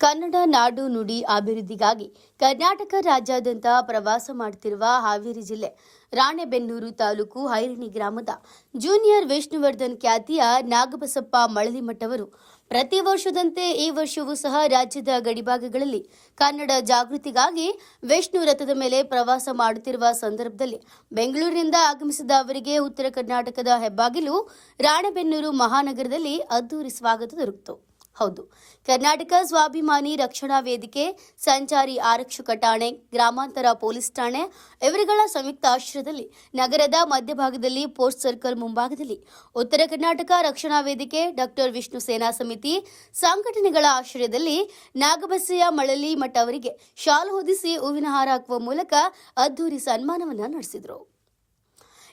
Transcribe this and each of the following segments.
ಕನ್ನಡ ನಾಡು ನುಡಿ ಅಭಿವೃದ್ಧಿಗಾಗಿ ಕರ್ನಾಟಕ ರಾಜ್ಯಾದ್ಯಂತ ಪ್ರವಾಸ ಮಾಡುತ್ತಿರುವ ಹಾವೇರಿ ಜಿಲ್ಲೆ, ರಾಣೆಬೆನ್ನೂರು ತಾಲೂಕು ಹೈರಣಿ ಗ್ರಾಮದ ಜೂನಿಯರ್ ವಿಷ್ಣುವರ್ಧನ್ ಖ್ಯಾತಿಯ ನಾಗಬಸಪ್ಪ ಮಳಲಿಮಠವರು ಪ್ರತಿ ವರ್ಷದಂತೆ ಈ ವರ್ಷವೂ ಸಹ ರಾಜ್ಯದ ಗಡಿಭಾಗಗಳಲ್ಲಿ ಕನ್ನಡ ಜಾಗೃತಿಗಾಗಿ ವಿಷ್ಣು ರಥದ ಮೇಲೆ ಪ್ರವಾಸ ಮಾಡುತ್ತಿರುವ ಸಂದರ್ಭದಲ್ಲಿ ಬೆಂಗಳೂರಿನಿಂದ ಆಗಮಿಸಿದ ಅವರಿಗೆ ಉತ್ತರ ಕರ್ನಾಟಕದ ಹೆಬ್ಬಾಗಿಲು ರಾಣೆಬೆನ್ನೂರು ಮಹಾನಗರದಲ್ಲಿ ಅದ್ದೂರಿ ಸ್ವಾಗತ ದೊರಕಿತು. ಹೌದು. ಕರ್ನಾಟಕ ಸ್ವಾಭಿಮಾನಿ ರಕ್ಷಣಾ ವೇದಿಕೆ, ಸಂಚಾರಿ ಆರಕ್ಷಕ ಠಾಣೆ, ಗ್ರಾಮಾಂತರ ಪೊಲೀಸ್ ಠಾಣೆ, ಇವರುಗಳ ಸಂಯುಕ್ತ ಆಶ್ರಯದಲ್ಲಿ ನಗರದ ಮಧ್ಯಭಾಗದಲ್ಲಿ ಪೋಸ್ಟ್ ಸರ್ಕಲ್ ಮುಂಭಾಗದಲ್ಲಿ ಉತ್ತರ ಕರ್ನಾಟಕ ರಕ್ಷಣಾ ವೇದಿಕೆ, ಡಾಕ್ಟರ್ ವಿಷ್ಣು ಸೇನಾ ಸಮಿತಿ, ಸಂಘಟನೆಗಳ ಆಶ್ರಯದಲ್ಲಿ ನಾಗಬಸಯ್ಯ ಮಳಲಿ ಮಠ ಅವರಿಗೆ ಶಾಲು ಹೊದಿಸಿ ಹೂವಿನ ಹಾರ ಹಾಕುವ ಮೂಲಕ ಅದ್ದೂರಿ ಸನ್ಮಾನವನ್ನು ನಡೆಸಿದರು.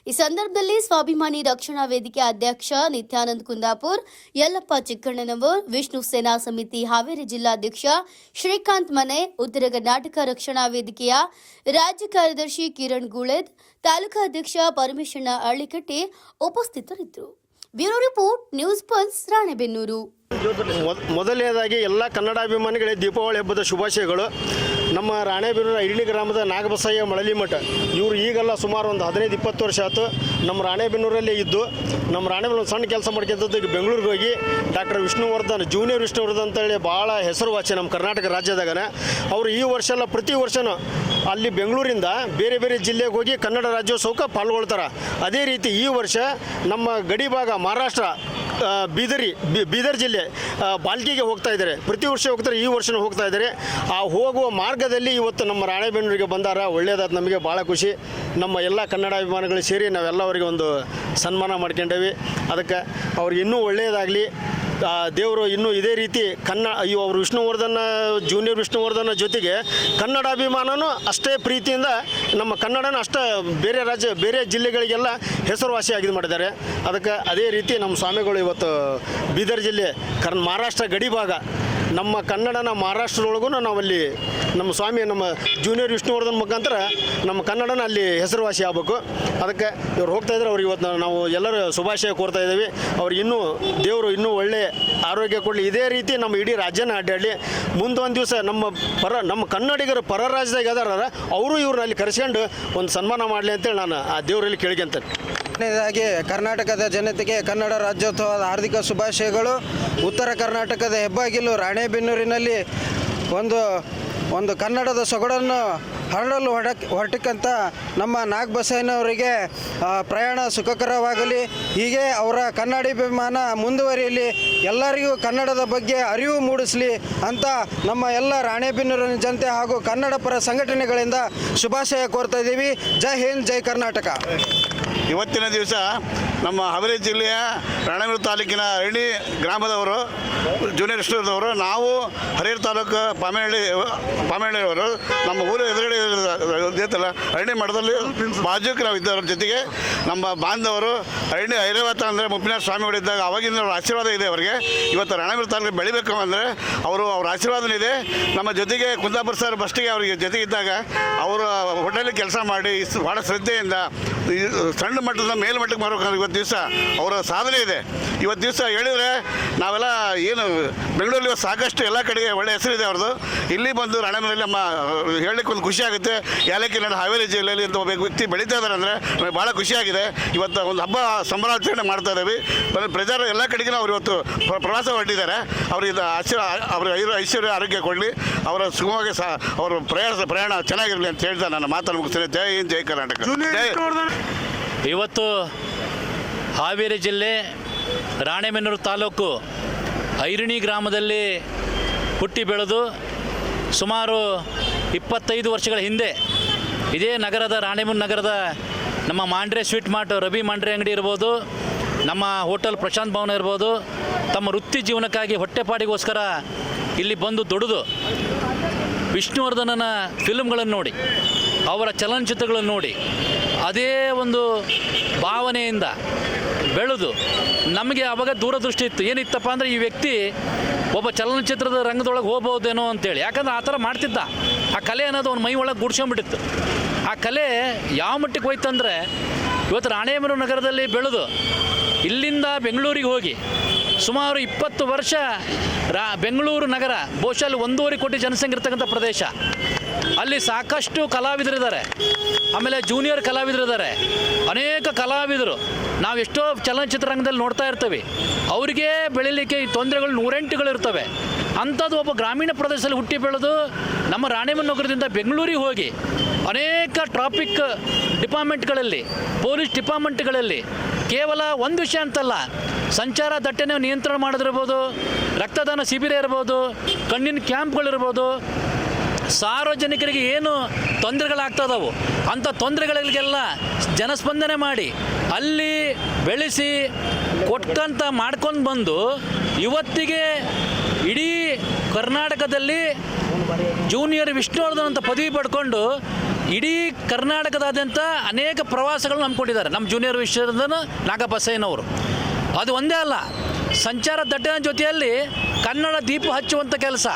ಈ ಸಂದರ್ಭದಲ್ಲಿ ಸ್ವಾಭಿಮಾನಿ ರಕ್ಷಣಾ ವೇದಿಕೆ ಅಧ್ಯಕ್ಷ ನಿತ್ಯಾನಂದ್ ಕುಂದಾಪುರ್, ಯಲ್ಲಪ್ಪ ಚಿಕ್ಕಣ್ಣನವರ್, ವಿಷ್ಣು ಸೇನಾ ಸಮಿತಿ ಹಾವೇರಿ ಜಿಲ್ಲಾಧ್ಯಕ್ಷ ಶ್ರೀಕಾಂತ್ ಮನೆ, ಉತ್ತರ ಕರ್ನಾಟಕ ರಕ್ಷಣಾ ವೇದಿಕೆಯ ರಾಜ್ಯ ಕಾರ್ಯದರ್ಶಿ ಕಿರಣ್ ಗುಳೆದ್, ತಾಲೂಕಾ ಅಧ್ಯಕ್ಷ ಪರಮೇಶಣ್ಣ ಅಳ್ಳಿಕಟ್ಟಿ ಉಪಸ್ಥಿತರಿದ್ದರು. Bureau report, News Pulse, Ranebennur. ಮೊದ್- ಮೊದಲನೇದಾಗಿ ಎಲ್ಲ ಕನ್ನಡಾಭಿಮಾನಿಗಳಿಗೆ ದೀಪಾವಳಿ ಹಬ್ಬದ ಶುಭಾಶಯಗಳು. ನಮ್ಮ ರಾಣೆಬೆನ್ನೂರು ಐಡಿನಿ ಗ್ರಾಮದ ನಾಗಬಸಯ್ಯ ಮಳಲಿ ಮಠ. ಇವರು ಈಗೆಲ್ಲ ಸುಮಾರು ಒಂದು ಹದಿನೈದು, ಇಪ್ಪತ್ತು ವರ್ಷ ಆಯ್ತು. ನಮ್ಮ ರಾಣೆಬೆನ್ನೂರಲ್ಲೇ ಇದ್ದು, ನಮ್ಮ ರಾಣೆಬೆನ್ನೂರು ಸಣ್ಣ ಕೆಲಸ ಮಾಡ್ಕೊಂಥದ್ದು ಈಗ ಬೆಂಗಳೂರಿಗೆ ಹೋಗಿ, ಡಾಕ್ಟರ್ ವಿಷ್ಣುವರ್ಧನ್, ಜೂನಿಯರ್ ವಿಷ್ಣುವರ್ಧನ್ ಅಂತೇಳಿ ಭಾಳ ಹೆಸರುವಾಸಿ ನಮ್ಮ ಕರ್ನಾಟಕ ರಾಜ್ಯದಾಗನ. ಅವರು ಈ ವರ್ಷ ಎಲ್ಲ ಪ್ರತಿ ವರ್ಷವೂ ಅಲ್ಲಿ ಬೆಂಗಳೂರಿಂದ ಬೇರೆ ಬೇರೆ ಜಿಲ್ಲೆಗೆ ಹೋಗಿ ಕನ್ನಡ ರಾಜ್ಯೋತ್ಸವಕ್ಕೆ ಪಾಲ್ಗೊಳ್ತಾರೆ. ಅದೇ ರೀತಿ ಈ ವರ್ಷ ನಮ್ಮ ಗಡಿ ಭಾಗ ಮಹಾರಾಷ್ಟ್ರ ಬೀದರಿ ಬೀದರ್ ಜಿಲ್ಲೆ ಬಾಲ್ಕಿಗೆ ಹೋಗ್ತಾ ಇದ್ದಾರೆ. ಪ್ರತಿ ವರ್ಷ ಹೋಗ್ತಾರೆ, ಈ ವರ್ಷನೂ ಹೋಗ್ತಾ ಇದ್ದಾರೆ. ಆ, ಹೋಗುವ ಮಾರ್ಗದಲ್ಲಿ ಇವತ್ತು ನಮ್ಮ ರಾಣೆಬೆನ್ನೂರಿಗೆ ಬಂದಾರ. ಒಳ್ಳೆಯದಾದ ನಮಗೆ ಭಾಳ ಖುಷಿ. ನಮ್ಮ ಎಲ್ಲ ಕನ್ನಡಾಭಿಮಾನಿಗಳು ಸೇರಿ ನಾವೆಲ್ಲ ಅವರಿಗೆ ಒಂದು ಸನ್ಮಾನ ಮಾಡ್ಕೊಂಡೇವಿ. ಅದಕ್ಕೆ ಅವ್ರಿಗೆ ಇನ್ನೂ ಒಳ್ಳೆಯದಾಗಲಿ ದೇವರು ಇನ್ನೂ ಇದೇ ರೀತಿ ಕನ್ನಡ ಅಯ್ಯೋ, ಅವರು ವಿಷ್ಣುವರ್ಧನ ಜೂನಿಯರ್ ವಿಷ್ಣುವರ್ಧನ ಜೊತೆಗೆ ಕನ್ನಡಾಭಿಮಾನನೂ ಅಷ್ಟೇ ಪ್ರೀತಿಯಿಂದ ನಮ್ಮ ಕನ್ನಡನ ಅಷ್ಟೇ ಬೇರೆ ರಾಜ್ಯ, ಬೇರೆ ಜಿಲ್ಲೆಗಳಿಗೆಲ್ಲ ಹೆಸರುವಾಸಿಯಾಗಿ ಮಾಡಿದ್ದಾರೆ. ಅದಕ್ಕೆ ಅದೇ ರೀತಿ ನಮ್ಮ ಸ್ವಾಮಿಗಳು ಇವತ್ತು ಬೀದರ್ ಜಿಲ್ಲೆ, ಕರ್ನ್, ಮಹಾರಾಷ್ಟ್ರ ಗಡಿ ಭಾಗ ನಮ್ಮ ಕನ್ನಡನ ಮಹಾರಾಷ್ಟ್ರದೊಳಗೂ ನಾವಲ್ಲಿ ನಮ್ಮ ಸ್ವಾಮಿ, ನಮ್ಮ ಜೂನಿಯರ್ ವಿಷ್ಣುವರ್ಧನ್ ಮುಖಾಂತರ ನಮ್ಮ ಕನ್ನಡನ ಅಲ್ಲಿ ಹೆಸರುವಾಸಿ ಆಗಬೇಕು. ಅದಕ್ಕೆ ಇವ್ರು ಹೋಗ್ತಾ ಇದ್ದಾರೆ ಅವ್ರಿಗೆ ಇವತ್ತು ನಾವು ಎಲ್ಲರೂ ಶುಭಾಶಯ ಕೋರ್ತಾ ಇದ್ದೀವಿ. ಅವ್ರಿಗೆ ಇನ್ನೂ ದೇವರು ಇನ್ನೂ ಒಳ್ಳೆ ಆರೋಗ್ಯ ಕೊಡಲಿ. ಇದೇ ರೀತಿ ನಮ್ಮ ಇಡೀ ರಾಜ್ಯನ ಅಡ್ಡಾಡಲಿ. ಒಂದು ದಿವಸ ನಮ್ಮ ಪರ, ನಮ್ಮ ಕನ್ನಡಿಗರು ಪರ ರಾಜ್ಯದಾಗ ಅದಾರ ಅವರು ಇವ್ರನ್ನ ಅಲ್ಲಿ ಕರೆಸ್ಕೊಂಡು ಒಂದು ಸನ್ಮಾನ ಮಾಡಲಿ ಅಂತೇಳಿ ನಾನು ಆ ದೇವರಲ್ಲಿ ಕೇಳ್ಕೊಂತೇನೆ. ಮೊದಲನೇದಾಗಿ ಕರ್ನಾಟಕದ ಜನತೆಗೆ ಕನ್ನಡ ರಾಜ್ಯೋತ್ಸವದ ಹಾರ್ದಿಕ ಶುಭಾಶಯಗಳು. ಉತ್ತರ ಕರ್ನಾಟಕದ ಹೆಬ್ಬಾಗಿಲು ರಾಣೆಬೆನ್ನೂರಿನಲ್ಲಿ ಒಂದು ಒಂದು ಕನ್ನಡದ ಸೊಗಡನ್ನು ಹರಡಲು ಹೊಡಕ್ ಹೊರಟಕ್ಕಂಥ ನಮ್ಮ ನಾಗಬಸಯ್ಯನವರಿಗೆ ಪ್ರಯಾಣ ಸುಖಕರವಾಗಲಿ. ಹೀಗೆ ಅವರ ಕನ್ನಡಾಭಿಮಾನ ಮುಂದುವರಿಯಲಿ. ಎಲ್ಲರಿಗೂ ಕನ್ನಡದ ಬಗ್ಗೆ ಅರಿವು ಮೂಡಿಸಲಿ ಅಂತ ನಮ್ಮ ಎಲ್ಲ ರಾಣೆಬೆನ್ನೂರಿನ ಜನತೆ ಹಾಗೂ ಕನ್ನಡ ಪರ ಸಂಘಟನೆಗಳಿಂದ ಶುಭಾಶಯ ಕೋರ್ತಾ ಇದ್ದೀವಿ. ಜೈ ಹಿಂದ್, ಜೈ ಕರ್ನಾಟಕ. ಇವತ್ತಿನ ದಿವಸ ನಮ್ಮ ಹಾವೇರಿ ಜಿಲ್ಲೆಯ ರಾಣೆಬೆನ್ನೂರು ತಾಲೂಕಿನ ಹಳ್ಳಿ ಗ್ರಾಮದವರು ಜೂನಿಯರ್ ಸ್ಟೋರ್ದವರು ನಾವು ಹರಿಹರ ತಾಲೂಕು ಪಾಮೇಹಳ್ಳಿ, ಪಾಮೇಹಳ್ಳಿಯವರು, ನಮ್ಮ ಊರು ಎದುರುಗಡೆ ಇರ್ತಲ್ಲ ಅರಣ್ಯ ಮಠದಲ್ಲಿ ಬಾಜುಕ್ ನಾವು ಇದ್ದವ್ರ ಜೊತೆಗೆ. ನಮ್ಮ ಬಾಂಧವರು ಅರಣ್ಯ ಐರಾವತ ಅಂದರೆ ಮುಪ್ಪಿನ ಸ್ವಾಮಿಗಳಿದ್ದಾಗ ಅವಾಗಿಂದ ಅವ್ರ ಆಶೀರ್ವಾದ ಇದೆ ಅವರಿಗೆ. ಇವತ್ತು ರಾಣೆಬೆನ್ನೂರು ತಾಲೂಕು ಬೆಳಿಬೇಕು ಅಂದರೆ ಅವರು ಅವ್ರ ಆಶೀರ್ವಾದನೂ ಇದೆ. ನಮ್ಮ ಜೊತೆಗೆ ಕುಂದಾಪುರ ಸರ್ ಬಸ್ಟಿಗೆ ಅವರಿಗೆ ಜೊತೆಗಿದ್ದಾಗ ಅವರು ಹೋಟೆಲಿಗೆ ಕೆಲಸ ಮಾಡಿ ಭಾಳ ಶ್ರದ್ಧೆಯಿಂದ ಸಣ್ಣ ಮಟ್ಟದ ಮೇಲ್ಮಟ್ಟಕ್ಕೆ ಮಾಡಬೇಕಂದ್ರೆ ಇವತ್ತು ದಿವಸ ಅವರ ಸಾಧನೆ ಇದೆ. ಇವತ್ತು ದಿವಸ ಹೇಳಿದರೆ ನಾವೆಲ್ಲ ಏನು ಬೆಂಗಳೂರಲ್ಲಿ ಇವತ್ತು ಸಾಕಷ್ಟು ಎಲ್ಲ ಕಡೆಗೆ ಒಳ್ಳೆ ಹೆಸರಿದೆ ಅವ್ರದ್ದು. ಇಲ್ಲಿ ಬಂದು ರಾಣೆಮನೆಯಲ್ಲಿ ನಮ್ಮ ಹೇಳಲಿಕ್ಕೆ ಒಂದು ಖುಷಿ ಆಗುತ್ತೆ. ಯಾಲಕ್ಕಿ ನಾಡು ಹಾವೇರಿ ಜಿಲ್ಲೆಯಲ್ಲಿ ಇಂಥ ಒಬ್ಬ ವ್ಯಕ್ತಿ ಬೆಳೀತಾ ಇದ್ದಾರೆ ಅಂದರೆ ನಮಗೆ ಭಾಳ ಖುಷಿಯಾಗಿದೆ. ಇವತ್ತು ಒಂದು ಹಬ್ಬ ಸಂಭ್ರಮಾಚರಣೆ ಮಾಡ್ತಾ ಇದ್ದೀವಿ. ಆಮೇಲೆ ಪ್ರಜಾರ ಎಲ್ಲ ಕಡೆಗೂ ಅವರು ಇವತ್ತು ಪ್ರವಾಸ ಹೊರಟಿದ್ದಾರೆ. ಅವರಿಂದ ಆಶೀರ್ ಅವ್ರ ಐಶ್ವರ್ಯ ಆರೋಗ್ಯ ಕೊಡಲಿ. ಅವರ ಸುಗಮವಾಗಿ ಸಹ ಅವರ ಪ್ರಯಾಣ ಪ್ರಯಾಣ ಚೆನ್ನಾಗಿರಲಿ ಅಂತ ಹೇಳ್ತಾ ನಾನು ಮಾತನ್ನು ಮುಗಿಸ್ತೇನೆ. ಜೈ ಹಿಂದ್ ಜೈ ಕರ್ನಾಟಕ. ಇವತ್ತು ಹಾವೇರಿ ಜಿಲ್ಲೆ ರಾಣೆಬೆನ್ನೂರು ತಾಲೂಕು ಐರಣಿ ಗ್ರಾಮದಲ್ಲಿ ಹುಟ್ಟಿ ಬೆಳೆದು ಸುಮಾರು ಇಪ್ಪತ್ತೈದು ವರ್ಷಗಳ ಹಿಂದೆ ಇದೇ ನಗರದ ರಾಣೆಮುನ್ ನಗರದ ನಮ್ಮ ಮಾಂಡ್ರೆ ಸ್ವೀಟ್ ಮಾರ್ಟ್ ರವಿ ಮಾಂಡ್ರೆ ಅಂಗಡಿ ಇರ್ಬೋದು, ನಮ್ಮ ಹೋಟೆಲ್ ಪ್ರಶಾಂತ್ ಭವನ ಇರ್ಬೋದು, ತಮ್ಮ ವೃತ್ತಿ ಜೀವನಕ್ಕಾಗಿ ಹೊಟ್ಟೆಪಾಡಿಗೋಸ್ಕರ ಇಲ್ಲಿ ಬಂದು ದುಡಿದು ವಿಷ್ಣುವರ್ಧನನ ಫಿಲ್ಮ್ಗಳನ್ನು ನೋಡಿ, ಅವರ ಚಲನಚಿತ್ರಗಳನ್ನು ನೋಡಿ, ಅದೇ ಒಂದು ಭಾವನೆಯಿಂದ ಬೆಳೆದು ನಮಗೆ ಅವಾಗ ದೂರದೃಷ್ಟಿ ಇತ್ತು. ಏನಿತ್ತಪ್ಪ ಅಂದರೆ ಈ ವ್ಯಕ್ತಿ ಒಬ್ಬ ಚಲನಚಿತ್ರದ ರಂಗದೊಳಗೆ ಹೋಗ್ಬೋದೇನೋ ಅಂತೇಳಿ. ಯಾಕಂದ್ರೆ ಆ ಥರ ಮಾಡ್ತಿದ್ದ. ಆ ಕಲೆ ಅನ್ನೋದು ಅವ್ನ ಮೈ ಒಳಗೆ ಗುಡ್ಸ್ಕೊಂಬಿಟ್ಟಿತ್ತು ಕಲೆ ಯಾವ ಮಟ್ಟಿಗೆ ಹೋಯ್ತಂದ್ರೆ ಇವತ್ತು ರಾಣೇಬೆನ್ನೂರು ನಗರದಲ್ಲಿ ಬೆಳೆದು ಇಲ್ಲಿಂದ ಬೆಂಗಳೂರಿಗೆ ಹೋಗಿ ಸುಮಾರು ಇಪ್ಪತ್ತು ವರ್ಷ ರಾ ಬೆಂಗಳೂರು ನಗರ, ಬಹುಶಃ ಅಲ್ಲಿ ಒಂದೂವರೆ ಕೋಟಿ ಜನಸಂಖ್ಯೆ ಇರ್ತಕ್ಕಂಥ ಪ್ರದೇಶ. ಅಲ್ಲಿ ಸಾಕಷ್ಟು ಕಲಾವಿದರಿದ್ದಾರೆ. ಆಮೇಲೆ ಜೂನಿಯರ್ ಕಲಾವಿದರಿದ್ದಾರೆ. ಅನೇಕ ಕಲಾವಿದರು. ನಾವು ಎಷ್ಟೋ ಚಲನಚಿತ್ರರಂಗದಲ್ಲಿ ನೋಡ್ತಾ ಇರ್ತೀವಿ. ಅವರಿಗೆ ಬೆಳೀಲಿಕ್ಕೆ ಈ ತೊಂದರೆಗಳು ನೂರೆಂಟುಗಳಿರ್ತವೆ. ಅಂಥದ್ದು ಒಬ್ಬ ಗ್ರಾಮೀಣ ಪ್ರದೇಶದಲ್ಲಿ ಹುಟ್ಟಿ ಬೆಳೆದು ನಮ್ಮ ರಾಣಿಮನ್ ನಗರದಿಂದ ಬೆಂಗಳೂರಿಗೆ ಹೋಗಿ ಅನೇಕ ಟ್ರಾಫಿಕ್ ಡಿಪಾರ್ಟ್ಮೆಂಟ್ಗಳಲ್ಲಿ ಪೊಲೀಸ್ ಡಿಪಾರ್ಟ್ಮೆಂಟ್ಗಳಲ್ಲಿ ಕೇವಲ ಒಂದು ವಿಷಯ ಅಂತಲ್ಲ, ಸಂಚಾರ ದಟ್ಟಣೆ ನಿಯಂತ್ರಣ ಮಾಡೋದಿರ್ಬೋದು, ರಕ್ತದಾನ ಶಿಬಿರ ಇರ್ಬೋದು, ಕಣ್ಣಿನ ಕ್ಯಾಂಪ್ಗಳಿರ್ಬೋದು ಸಾರ್ವಜನಿಕರಿಗೆ ಏನು ತೊಂದರೆಗಳಾಗ್ತದವು? ಅಂಥ ತೊಂದರೆಗಳಿಗೆಲ್ಲ ಜನಸ್ಪಂದನೆ ಮಾಡಿ, ಅಲ್ಲಿ ಬೆಳೆಸಿ ಕೊಟ್ಟಂತ ಮಾಡ್ಕೊಂಡು ಬಂದು ಇವತ್ತಿಗೆ ಇಡೀ ಕರ್ನಾಟಕದಲ್ಲಿ ಜೂನಿಯರ್ ವಿಷ್ಣುವರ್ಧನ್ ಅಂತ ಪದವಿ ಪಡ್ಕೊಂಡು ಇಡೀ ಕರ್ನಾಟಕದಾದ್ಯಂತ ಅನೇಕ ಪ್ರವಾಸಗಳನ್ನ ಅಂದ್ಕೊಂಡಿದ್ದಾರೆ ನಮ್ಮ ಜೂನಿಯರ್ ವಿಶ್ವವರ್ಧನ್ ನಾಗಬಸಯ್ಯನವರು ಅದು ಒಂದೇ ಅಲ್ಲ, ಸಂಚಾರ ದಟ್ಟಣ ಜೊತೆಯಲ್ಲಿ ಕನ್ನಡ ದೀಪ ಹಚ್ಚುವಂಥ ಕೆಲಸ.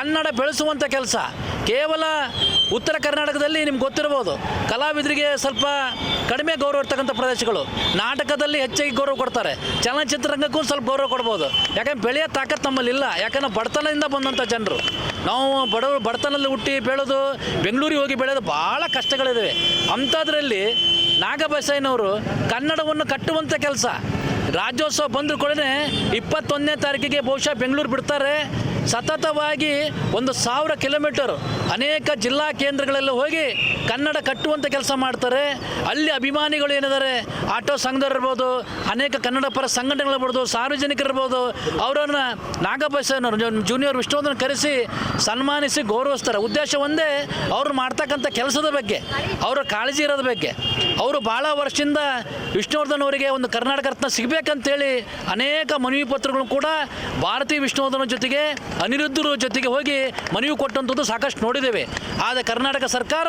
ಕನ್ನಡ ಬೆಳೆಸುವಂಥ ಕೆಲಸ. ಕೇವಲ ಉತ್ತರ ಕರ್ನಾಟಕದಲ್ಲಿ ನಿಮ್ಗೆ ಗೊತ್ತಿರ್ಬೋದು. ಕಲಾವಿದರಿಗೆ ಸ್ವಲ್ಪ ಕಡಿಮೆ ಗೌರವ ಇರ್ತಕ್ಕಂಥ ಪ್ರದೇಶಗಳು. ನಾಟಕದಲ್ಲಿ ಹೆಚ್ಚಾಗಿ ಗೌರವ ಕೊಡ್ತಾರೆ. ಚಲನಚಿತ್ರರಂಗಕ್ಕೂ ಸ್ವಲ್ಪ ಗೌರವ ಕೊಡ್ಬೋದು. ಯಾಕಂದ್ರೆ ಬೆಳೆಯೋ ತಾಕತ್ತು ನಮ್ಮಲ್ಲಿ ಇಲ್ಲ. ಯಾಕಂದ್ರೆ ಬಡತನದಿಂದ ಬಂದಂಥ ಜನರು. ನಾವು ಬಡವರು ಬಡತನದಲ್ಲಿ ಹುಟ್ಟಿ ಬೆಳೆದು ಬೆಂಗಳೂರಿಗೆ ಹೋಗಿ ಬೆಳೆಯೋದು ಭಾಳ ಕಷ್ಟಗಳಿದ್ದಾವೆ ಅಂಥದ್ರಲ್ಲಿ ನಾಗಬಸಯ್ಯನವರು ಕನ್ನಡವನ್ನು ಕಟ್ಟುವಂಥ ಕೆಲಸ. ರಾಜ್ಯೋತ್ಸವ ಬಂದರೂ ಕೂಡ ಇಪ್ಪತ್ತೊಂದನೇ ತಾರೀಕಿಗೆ ಬಹುಶಃ ಬೆಂಗಳೂರು ಬಿಡ್ತಾರೆ. ಸತತವಾಗಿ ಒಂದು ಸಾವಿರ ಕಿಲೋಮೀಟರ್ ಅನೇಕ ಜಿಲ್ಲಾ ಕೇಂದ್ರಗಳಲ್ಲಿ ಹೋಗಿ ಕನ್ನಡ ಕಟ್ಟುವಂಥ ಕೆಲಸ ಮಾಡ್ತಾರೆ. ಅಲ್ಲಿ ಅಭಿಮಾನಿಗಳು ಏನಿದ್ದಾರೆ, ಆಟೋ ಸಂಘದವ್ರು ಅನೇಕ ಕನ್ನಡ ಪರ ಸಂಘಟನೆಗಳಿರ್ಬೋದು ಸಾರ್ವಜನಿಕರಿರ್ಬೋದು ಅವರನ್ನು ನಾಗಬಸಯ್ಯನವರು ಜೂನಿಯರ್ ವಿಷ್ಣುವರ್ಧನ್ ಕರೆಸಿ ಸನ್ಮಾನಿಸಿ ಗೌರವಿಸ್ತಾರೆ. ಉದ್ದೇಶ ಒಂದೇ, ಅವರು ಮಾಡ್ತಕ್ಕಂಥ ಕೆಲಸದ ಬಗ್ಗೆ, ಅವರ ಕಾಳಜಿ ಇರೋದ್ರ ಬಗ್ಗೆ. ಅವರು ಭಾಳ ವರ್ಷದಿಂದ ವಿಷ್ಣುವರ್ಧನ್ ಅವರಿಗೆ ಒಂದು ಕರ್ನಾಟಕ ರತ್ನ ಸಿಗಬೇಕಂತೇಳಿ ಅನೇಕ ಮನವಿ ಪತ್ರಗಳು ಕೂಡ ಭಾರತೀಯ ವಿಷ್ಣುವರ್ಧನ ಜೊತೆಗೆ ಅನಿರುದ್ಧರ ಜೊತೆಗೆ ಹೋಗಿ ಮನವಿ ಕೊಟ್ಟಂಥದ್ದು ಸಾಕಷ್ಟು ನೋಡಿದ್ದೇವೆ. ಆದರೆ ಕರ್ನಾಟಕ ಸರ್ಕಾರ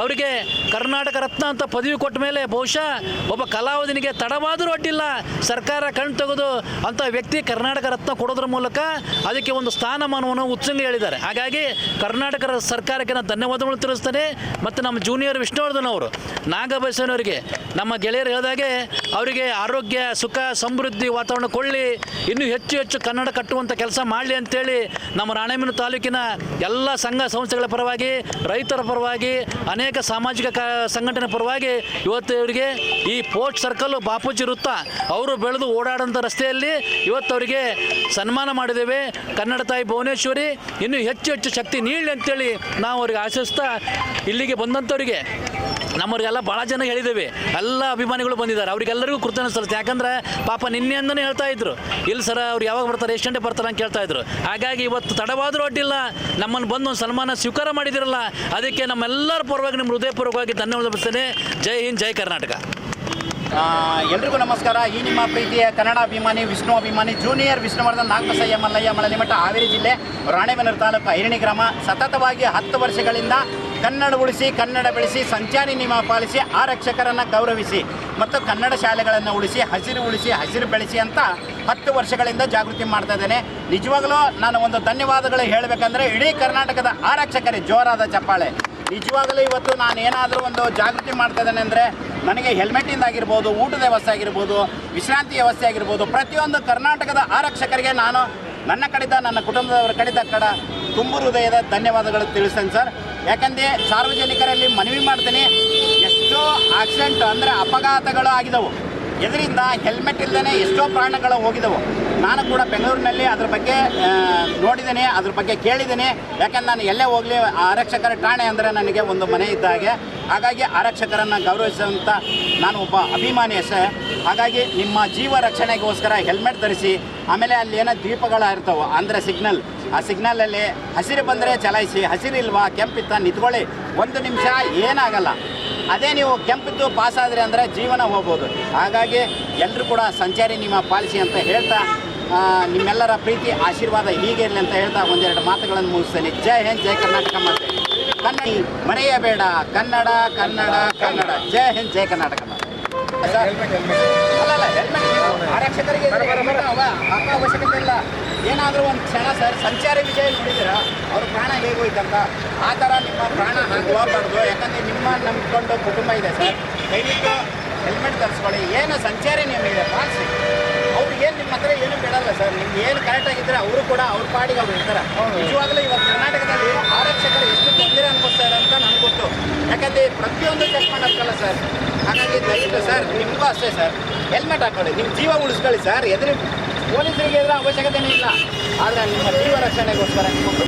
ಅವರಿಗೆ ಕರ್ನಾಟಕ ರತ್ನ ಅಂತ ಪದವಿ ಕೊಟ್ಟ ಮೇಲೆ ಬಹುಶಃ ಒಬ್ಬ ಕಲಾವಿದನಿಗೆ ತಡವಾದರೂ ಅಡ್ಡಿಲ್ಲ. ಸರ್ಕಾರ ಕಣ್ ತೆಗೆದು ಅಂಥ ವ್ಯಕ್ತಿ ಕರ್ನಾಟಕ ರತ್ನ ಕೊಡೋದ್ರ ಮೂಲಕ ಅದಕ್ಕೆ ಒಂದು ಸ್ಥಾನಮಾನವನ್ನು ಉತ್ಸಂಗ ಹೇಳಿದ್ದಾರೆ. ಹಾಗಾಗಿ ಕರ್ನಾಟಕ ಸರ್ಕಾರಕ್ಕೆ ನಾನು ಧನ್ಯವಾದಗಳು ತಿಳಿಸ್ತೇನೆ. ಮತ್ತು ನಮ್ಮ ಜೂನಿಯರ್ ವಿಷ್ಣುವರ್ಧನ್ ಅವರು ನಾಗಬಸವನವರಿಗೆ ನಮ್ಮ ಗೆಳೆಯರು ಹೇಳಿದಾಗೆ, ಅವರಿಗೆ ಆರೋಗ್ಯ, ಸುಖ, ಸಮೃದ್ಧಿ ವಾತಾವರಣ ಕೊಳ್ಳಿ ಇನ್ನೂ ಹೆಚ್ಚು ಹೆಚ್ಚು ಕನ್ನಡ ಕಟ್ಟುವಂಥ ಕೆಲಸ ಮಾಡಲಿ ಅಂತೇಳಿ ನಮ್ಮ ರಾಣೆಬೆನ್ನೂರು ತಾಲೂಕಿನ ಎಲ್ಲ ಸಂಘ ಸಂಸ್ಥೆಗಳ ಪರವಾಗಿ, ರೈತರ ಪರವಾಗಿ, ಅನೇಕ ಸಾಮಾಜಿಕ ಕ, ಸಂಘಟನೆ ಪರವಾಗಿ ಇವತ್ತು ಇವರಿಗೆ ಈ ಪೋಸ್ಟ್ ಸರ್ಕಲ್ಲು ಬಾಪೂಜಿ ವೃತ್ತ, ಅವರು ಬೆಳೆದು ಓಡಾಡೋಂಥ ರಸ್ತೆಯಲ್ಲಿ ಇವತ್ತು ಅವರಿಗೆ ಸನ್ಮಾನ ಮಾಡಿದ್ದೇವೆ. ಕನ್ನಡ ತಾಯಿ ಭುವನೇಶ್ವರಿ, ಇನ್ನೂ ಹೆಚ್ಚು ಹೆಚ್ಚು ಶಕ್ತಿ ನೀಡಲಿ ಅಂತೇಳಿ ನಾವು ಅವ್ರಿಗೆ ಆಶಿಸ್ತಾ ಇಲ್ಲಿಗೆ ಬಂದಂಥವರಿಗೆ ನಮ್ಮವ್ರಿಗೆಲ್ಲ ಭಾಳ ಜನ ಹೇಳಿದ್ದೇವೆ. ಎಲ್ಲ ಅಭಿಮಾನಿಗಳು ಬಂದಿದ್ದಾರೆ. ಅವರಿಗೆಲ್ಲರಿಗೂ ಕೃತಜ್ಞ ಸಲ್ಲಿಸ್ತಾರೆ ಯಾಕಂದ್ರೆ ಪಾಪ ನಿನ್ನೆಯಿಂದನೇ ಹೇಳ್ತಾ ಇದ್ರು. ಇಲ್ಲ ಸರ್, ಅವ್ರು ಯಾವಾಗ ಬರ್ತಾರೆ ಎಷ್ಟು ಗಂಟೆ ಬರ್ತಾರೆ ಅಂತ ಕೇಳ್ತಾ ಇದ್ರು. ಹಾಗಾಗಿ ಇವತ್ತು ತಡವಾದರೂ ಅಡ್ಡಿಲ್ಲ. ನಮ್ಮನ್ನು ಬಂದು ಒಂದು ಸನ್ಮಾನ ಸ್ವೀಕಾರ ಮಾಡಿದಿರಲ್ಲ, ಅದಕ್ಕೆ ನಮ್ಮೆಲ್ಲರ ಪರವಾಗಿ ನಿಮ್ಮ ಹೃದಯಪೂರ್ವಕವಾಗಿ ಧನ್ಯವಾದ ಬರ್ತೇನೆ ಜೈ ಹಿಂದ್, ಜೈ ಕರ್ನಾಟಕ. ಎಲ್ರಿಗೂ ನಮಸ್ಕಾರ. ಈ ನಿಮ್ಮ ಪ್ರೀತಿಯ ಕನ್ನಡ ಅಭಿಮಾನಿ, ವಿಷ್ಣು ಅಭಿಮಾನಿ, ಜೂನಿಯರ್ ವಿಷ್ಣುವರ್ಧನ್ ನಾಗಸಯ್ಯ ಮಲ್ಲಯ್ಯ, ಮಳಲಿಮಠ, ಹಾವೇರಿ ಜಿಲ್ಲೆ ರಾಣೆಬೆನ್ನೂರು ತಾಲೂಕು ಐರಣಿ ಗ್ರಾಮ. ಸತತವಾಗಿ ಹತ್ತು ವರ್ಷಗಳಿಂದ ಕನ್ನಡ ಉಳಿಸಿ ಕನ್ನಡ ಬೆಳೆಸಿ, ಸಂಚಾರಿ ನಿಯಮ ಪಾಲಿಸಿ, ಆರಕ್ಷಕರನ್ನು ಗೌರವಿಸಿ ಮತ್ತು ಕನ್ನಡ ಶಾಲೆಗಳನ್ನು ಉಳಿಸಿ, ಹಸಿರು ಉಳಿಸಿ, ಹಸಿರು ಬೆಳೆಸಿ ಅಂತ ಹತ್ತು ವರ್ಷಗಳಿಂದ ಜಾಗೃತಿ ಮಾಡ್ತಾ ಇದ್ದೇನೆ. ನಿಜವಾಗಲೂ ನಾನು ಒಂದು ಧನ್ಯವಾದಗಳು ಹೇಳಬೇಕಂದ್ರೆ ಇಡೀ ಕರ್ನಾಟಕದ ಆರಕ್ಷಕರೇ ಜೋರಾದ ಚಪ್ಪಾಳೆ. ನಿಜವಾಗಲೂ ಇವತ್ತು ನಾನು ಏನಾದರೂ ಒಂದು ಜಾಗೃತಿ ಮಾಡ್ತಾ ಇದ್ದೇನೆ ಅಂದರೆ ನನಗೆ ಹೆಲ್ಮೆಟ್ಟಿಂದ ಆಗಿರ್ಬೋದು, ಊಟದ ವ್ಯವಸ್ಥೆ ಆಗಿರ್ಬೋದು, ವಿಶ್ರಾಂತಿ ವ್ಯವಸ್ಥೆ ಆಗಿರ್ಬೋದು, ಪ್ರತಿಯೊಂದು ಕರ್ನಾಟಕದ ಆರಕ್ಷಕರಿಗೆ ನಾನು ನನ್ನ ಕಡಿತ ನನ್ನ ಕುಟುಂಬದವರ ಕಡಿತ ಕಡ ತುಂಬು ಹೃದಯದ ಧನ್ಯವಾದಗಳು ತಿಳಿಸ್ತೇನೆ ಸರ್. ಯಾಕಂದರೆ ಸಾರ್ವಜನಿಕರಲ್ಲಿ ಮನವಿ ಮಾಡ್ತೇನೆ ಎಷ್ಟೋ ಆಕ್ಸಿಡೆಂಟ್ ಅಂದರೆ ಅಪಘಾತಗಳು ಆಗಿದವು. ಇದರಿಂದ ಹೆಲ್ಮೆಟ್ ಇಲ್ಲದೇ ಎಷ್ಟೋ ಪ್ರಾಣಗಳು ಹೋಗಿದವು. ನಾನು ಕೂಡ ಬೆಂಗಳೂರಿನಲ್ಲಿ ಅದ್ರ ಬಗ್ಗೆ ನೋಡಿದ್ದೀನಿ, ಅದ್ರ ಬಗ್ಗೆ ಕೇಳಿದ್ದೀನಿ. ಯಾಕಂದ್ರೆ ನಾನು ಎಲ್ಲೇ ಹೋಗಲಿ ಆರಕ್ಷಕರ ಠಾಣೆ ಅಂದರೆ ನನಗೆ ಒಂದು ಮನೆ ಇದ್ದ ಹಾಗೆ. ಹಾಗಾಗಿ ಆರಕ್ಷಕರನ್ನು ಗೌರವಿಸುವಂಥ ನಾನು ಒಬ್ಬ ಅಭಿಮಾನಿ ಅಷ್ಟೇ. ಹಾಗಾಗಿ ನಿಮ್ಮ ಜೀವ ರಕ್ಷಣೆಗೋಸ್ಕರ ಹೆಲ್ಮೆಟ್ ಧರಿಸಿ, ಆಮೇಲೆ ಅಲ್ಲಿ ಏನೋ ದ್ವೀಪಗಳು ಇರ್ತವೆ, ಅಂದರೆ ಸಿಗ್ನಲ್ ಆ ಸಿಗ್ನಲಲ್ಲಿ ಹಸಿರು ಬಂದರೆ ಚಲಾಯಿಸಿ, ಹಸಿರಿಲ್ವಾ, ಕೆಂಪಿತ್ತ ನಿಂತ್ಕೊಳ್ಳಿ. ಒಂದು ನಿಮಿಷ ಏನಾಗಲ್ಲ. ಅದೇ ನೀವು ಕೆಂಪಿದ್ದು ಪಾಸ್ ಆದರೆ ಅಂದರೆ ಜೀವನ ಹೋಗ್ಬೋದು. ಹಾಗಾಗಿ ಎಲ್ಲರೂ ಕೂಡ ಸಂಚಾರಿ ನಿಮ್ಮ ಪಾಲಿಸಿ ಅಂತ ಹೇಳ್ತಾ ನಿಮ್ಮೆಲ್ಲರ ಪ್ರೀತಿ, ಆಶೀರ್ವಾದ ಹೀಗೆ ಇರಲಿ ಅಂತ ಹೇಳ್ತಾ ಒಂದೆರಡು ಮಾತುಗಳನ್ನು ಮುಗಿಸ್ತೇನೆ. ಜೈ ಹಿಂದ್, ಜೈ ಕರ್ನಾಟಕ ಮಾತೆ. ಕನ್ನಡ ಮರೆಯಬೇಡ. ಕನ್ನಡ ಕನ್ನಡ ಕನ್ನಡ. ಜೈ ಹಿಂದ್, ಜೈ ಕರ್ನಾಟಕ ಮಾತೆ. ಸರ್, ಅಲ್ಲಲ್ಲ ಹೆಲ್ಮೆಟ್ ಆರಕ್ಷಕರಿಗೆ ಅವಶ್ಯಕತೆ ಇಲ್ಲ. ಏನಾದರೂ ಒಂದು ಕ್ಷಣ ಸರ್ ಸಂಚಾರಿ ವಿಜಯ ನೋಡಿದ್ದೀರಾ? ಅವ್ರ ಪ್ರಾಣ ಹೇಗೋಯ್ತಂತ ಆ ಥರ ನಿಮ್ಮ ಪ್ರಾಣ ಹಾಕಬಾರ್ದು ಯಾಕಂದರೆ ನಿಮ್ಮ ನಂಬಿಕೊಂಡು ಕುಟುಂಬ ಇದೆ ಸರ್. ದಯವಿಟ್ಟು ಹೆಲ್ಮೆಟ್ ಧರಿಸ್ಕೊಳ್ಳಿ. ಏನು ಸಂಚಾರಿ ನಿಯಮ ಇದೆ? ಪಾಲಿಸಿ. ಏನು ನಿಮ್ಮ ಹತ್ರ ಏನು ಬೇಡಲ್ಲ ಸರ್. ನಿಮ್ಗೆ ಏನು ಕರೆಕ್ಟ್ ಆಗಿದ್ರೆ ಅವರು ಕೂಡ ಅವ್ರ ಪಾಡಿಗೆ ಅವ್ರು ಇರ್ತಾರೆ. ನಿಜವಾಗ್ಲೂ ಇವತ್ತು ಕರ್ನಾಟಕದಲ್ಲಿ ಆರಕ್ಷಕರು ಎಷ್ಟು ತೊಂದರೆ ಅನ್ಭವಿಸ್ತಾರೆ ಅಂತ ನನಗೆ ಗೊತ್ತು. ಯಾಕಂದ್ರೆ ಪ್ರತಿಯೊಂದು ಚೆಕ್ ಮಾಡಕ್ಕಲ್ಲ ಸರ್. ಹಾಗಾಗಿ ದಯವಿಟ್ಟು ಸರ್ ನಿಮಗೂ ಅಷ್ಟೇ ಸರ್. ಹೆಲ್ಮೆಟ್ ಹಾಕೊಳ್ಳಿ, ನಿಮ್ಮ ಜೀವ ಉಳಿಸ್ಕೊಳ್ಳಿ ಸರ್. ಎದುರು ಪೊಲೀಸರಿಗೆ ಇದ್ರ ಅವಶ್ಯಕತೆನೇ ಇಲ್ಲ. ಆದರೆ ನಿಮ್ಮ ಜೀವ ರಕ್ಷಣೆಗೋಸ್ಕರ ನಿಮ್ಮೊಂದು